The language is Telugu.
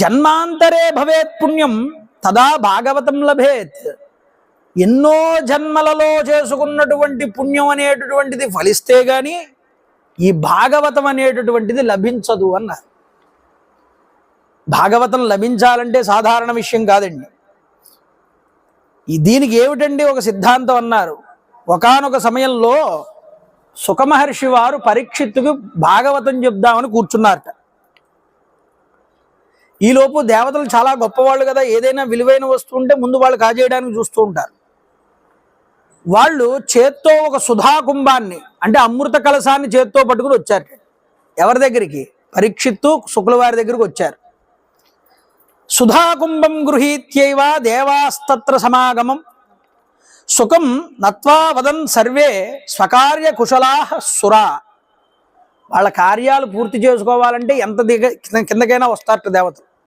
జన్మాంతరే భవేత్ పుణ్యం తదా భాగవతం లభేత్. ఎన్నో జన్మలలో చేసుకున్నటువంటి పుణ్యం అనేటటువంటిది ఫలిస్తే గాని ఈ భాగవతం అనేటటువంటిది లభించదు అన్నారు. భాగవతం లభించాలంటే సాధారణ విషయం కాదండి. ఈ దీనికి ఏమిటండి ఒక సిద్ధాంతం అన్నారు. ఒకానొక సమయంలో సుఖమహర్షి వారు పరీక్షిత్తుకు భాగవతం చెప్దామని కూర్చున్నారట. ఈలోపు దేవతలు చాలా గొప్పవాళ్ళు కదా ఏదైనా విలువైన వస్తువు ఉంటే ముందు వాళ్ళు కాజేయడానికి చూస్తూ ఉంటారు. వాళ్ళు చేత్తో ఒక సుధా కుంభాన్ని అంటే అమృత కలశాన్ని చేత్తో పట్టుకుని వచ్చారు. ఎవరి దగ్గరికి? పరీక్షిత్తు శుక్లవారి దగ్గరికి వచ్చారు. సుధాకుంభం గృహీత్యైవ దేవాస్తత్ర సమాగమం. సుఖం నత్వా వదన్ సర్వే స్వకార్య కుశలా సురా. వాళ్ళ కార్యాలు పూర్తి చేసుకోవాలంటే ఎంత దిగ కిందకైనా వస్తారట దేవతలు.